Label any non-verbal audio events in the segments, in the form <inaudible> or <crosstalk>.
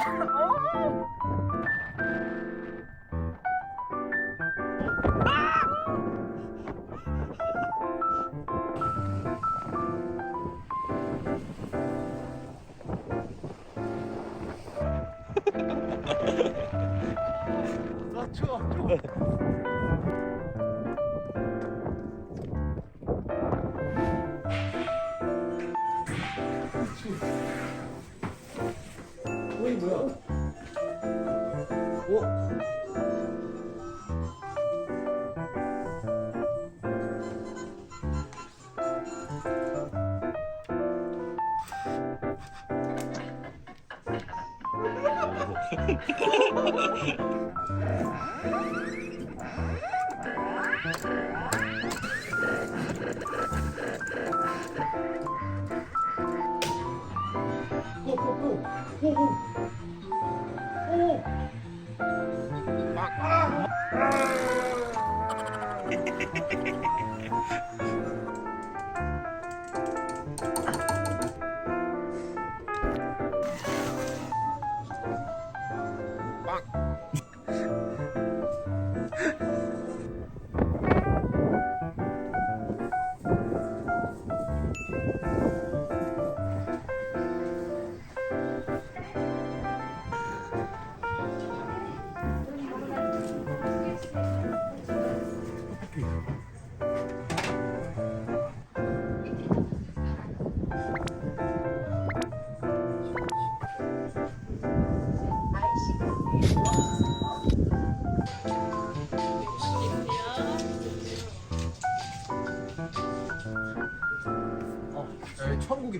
아 추워 추워 어이 뭐야 어?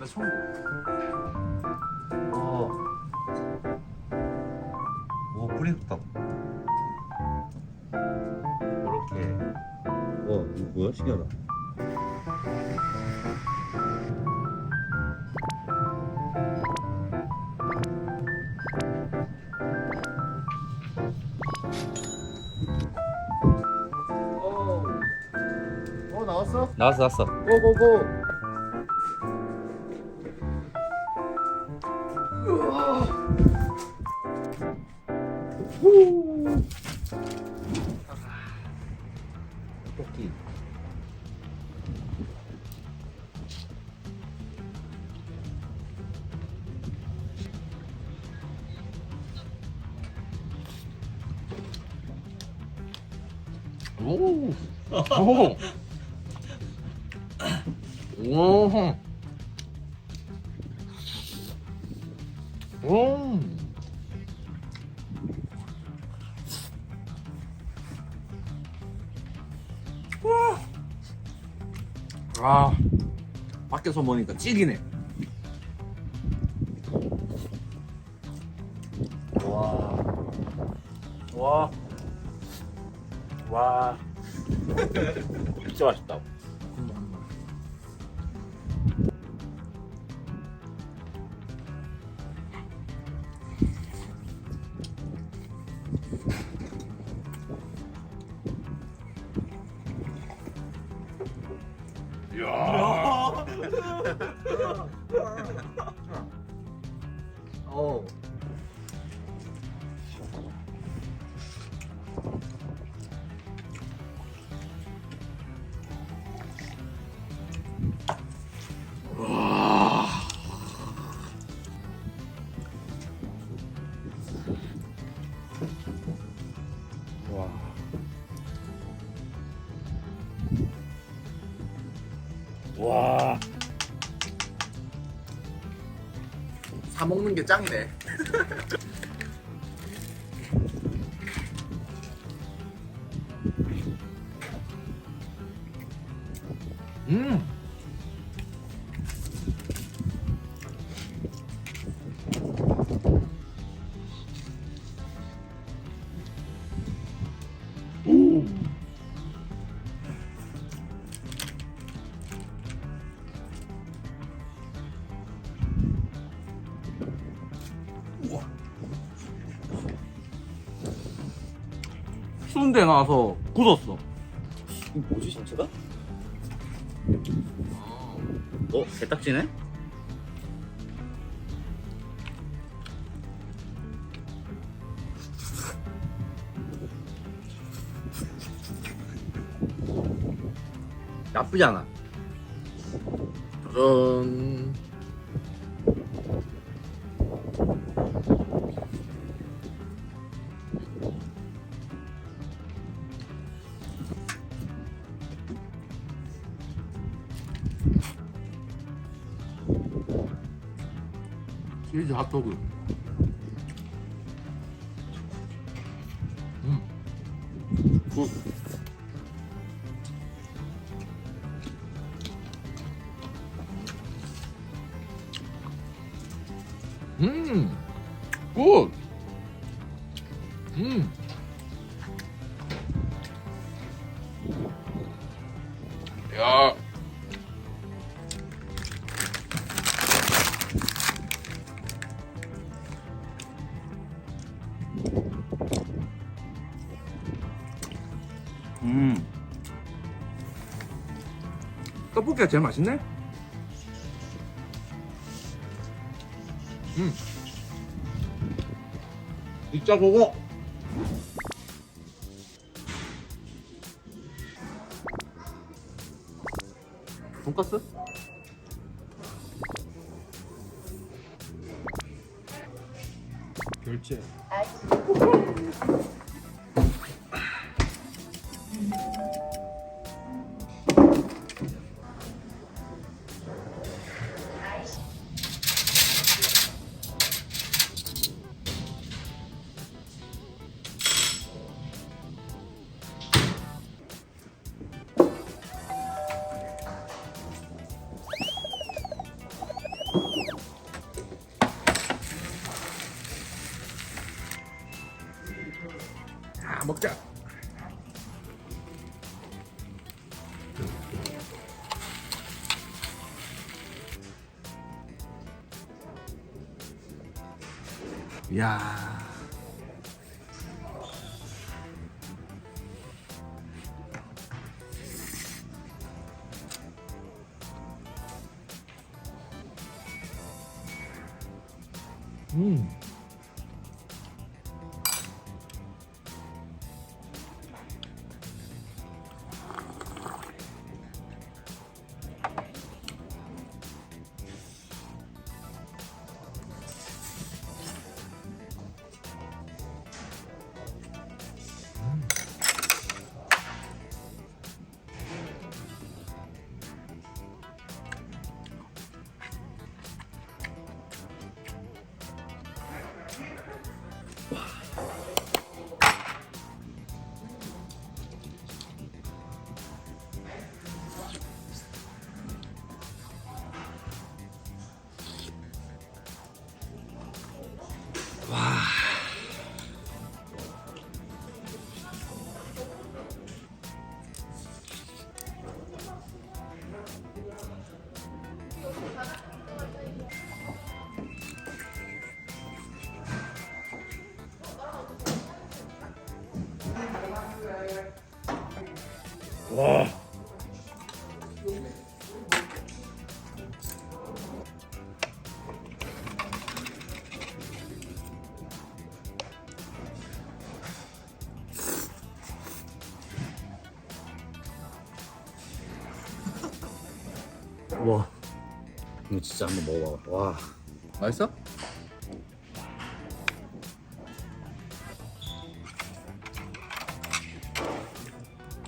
야, 천국이다 천국 어. 오, 뿌리다. 이렇게. 와, 이거 뭐야? 신기하다. 어, 어 나왔어? 나왔어, 나왔어. 고고고 토끼. 오. 오. 오. 오. 아, 밖에서 먹으니까 찌기네. 와. 와, 와, <laughs> 진짜 맛있다. 어. 게 짱이네. <laughs> 음. 수은데 나와서 굳었어. 이거 뭐지 전체가? 어? 개딱지네? 나쁘지 않아. 짠. 치즈 핫도그. 음. 굿. 음. 굿. 음. 야. 떡볶이가 제일 맛있네? 음. 진짜 그거. 돈까스? 결제. 야. 음. 와. 이거 진짜 한번 먹어봐. 와. 맛있어?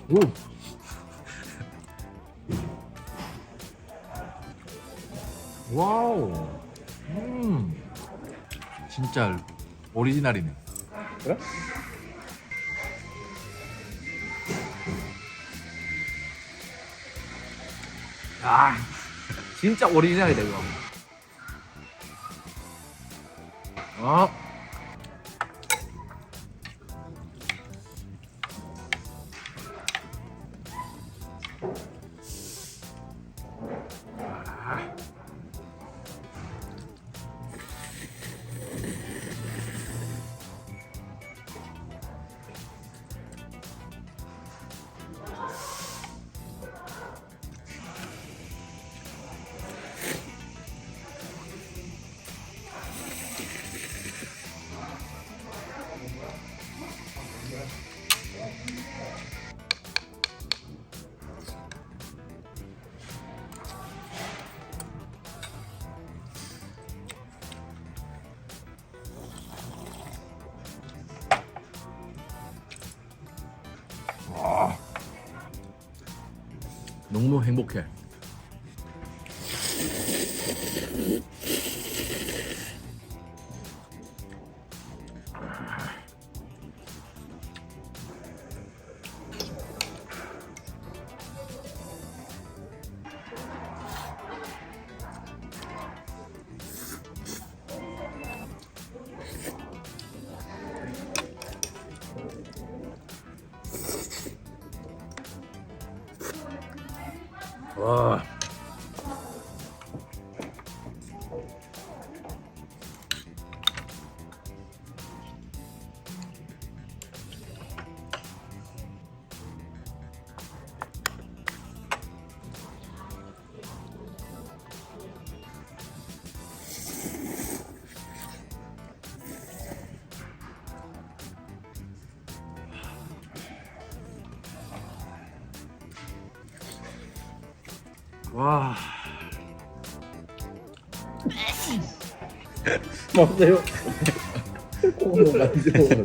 오. 와우. 음. 진짜 오리지널이네. 그래? 아, 진짜 오리지널이다, 이거. 아. 너무 행복해. Oh. 와. 와. 먹어요. 콩으로 만들어.